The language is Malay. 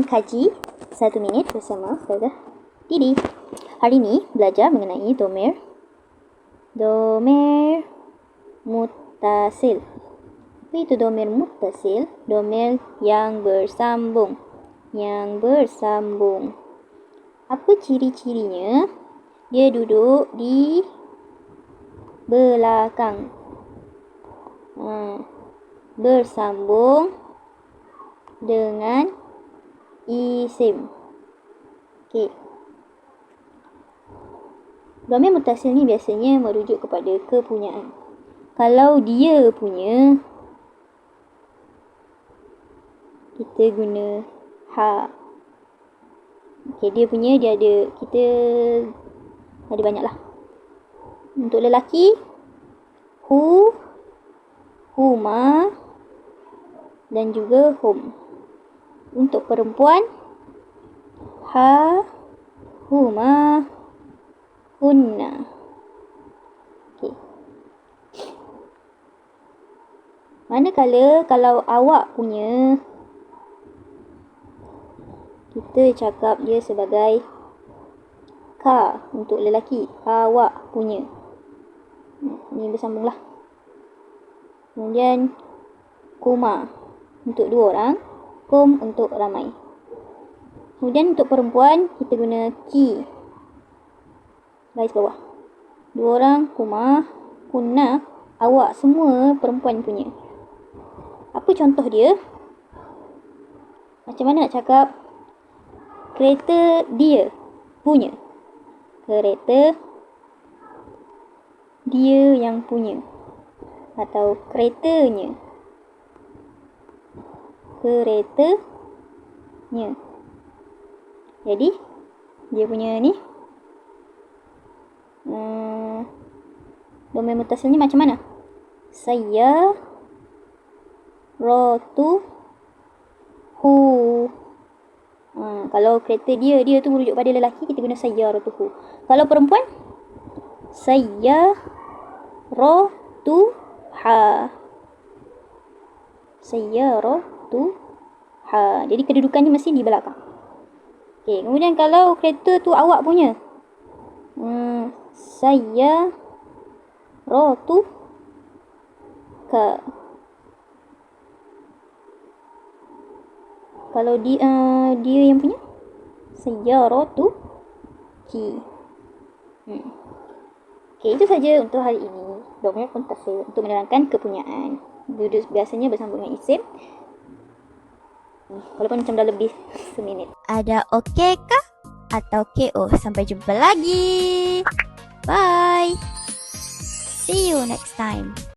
kaji satu minit bersama Ustazah Didi. Hari ini belajar mengenai domer. Domer mutasil. Apa itu domer mutasil? Domer yang bersambung. Yang bersambung. Apa ciri-cirinya? Dia duduk di belakang. Ha. Bersambung dengan isim. Okey. Domain mutasil ni biasanya merujuk kepada kepunyaan. Kalau dia punya, kita guna ha. Okey, dia punya dia ada, kita ada banyak lah. Untuk lelaki, hu, huma dan juga hum. Untuk perempuan, ha, huma, hunna. Okey. Manakala kalau awak punya, kita cakap dia sebagai ka untuk lelaki. Awak punya. Ini bersambung lah. Kemudian, kuma untuk dua orang kum untuk ramai. Kemudian untuk perempuan, kita guna ki. Garis bawah. Dua orang, kuma, kunna, awak semua perempuan punya. Apa contoh dia? Macam mana nak cakap? Kereta dia punya. Kereta dia yang punya. Atau keretanya keretanya. Jadi, dia punya ni. Hmm, domain mutasil ni macam mana? Saya rotu hu. Hmm, kalau kereta dia, dia tu merujuk pada lelaki, kita guna saya rotu hu. Kalau perempuan, saya rotu ha. Saya rotu tu ha. Jadi kedudukannya mesti di belakang. Okey, kemudian kalau kereta tu awak punya. Hmm, saya rotu ke kalau dia uh, dia yang punya saya rotu ki hmm. Okey, itu saja untuk hari ini. Domain pun untuk menerangkan kepunyaan. Biasanya bersambung dengan isim. Walaupun macam dah lebih seminit. Ada okey kah? Atau KO? Sampai jumpa lagi. Bye. See you next time.